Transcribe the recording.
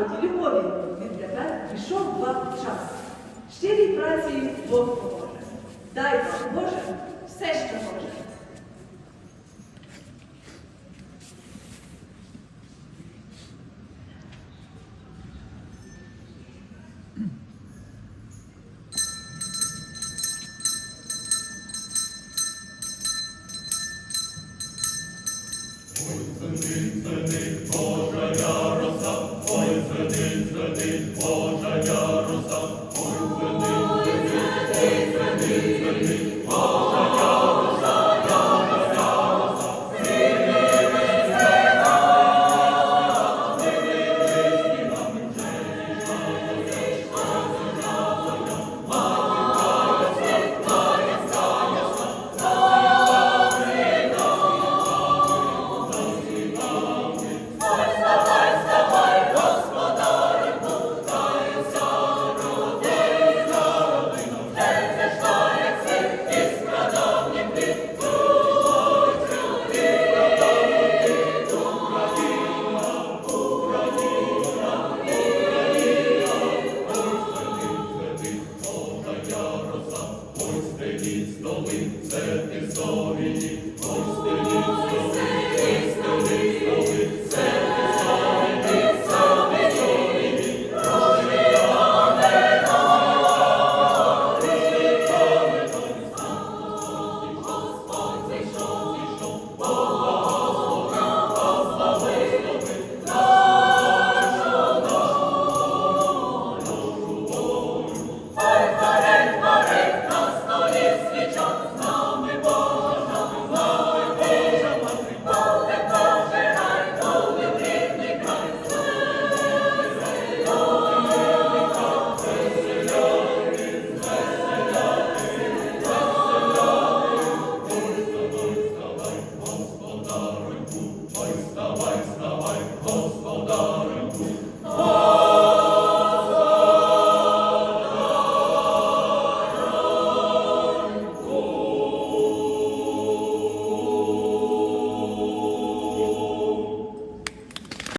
заході Львові він тепер пішов вам час. Щирій праці Бог поможе. Дай вам Боже все, що може. Христові, це Христові, Господи. вставай, вставай, господарику.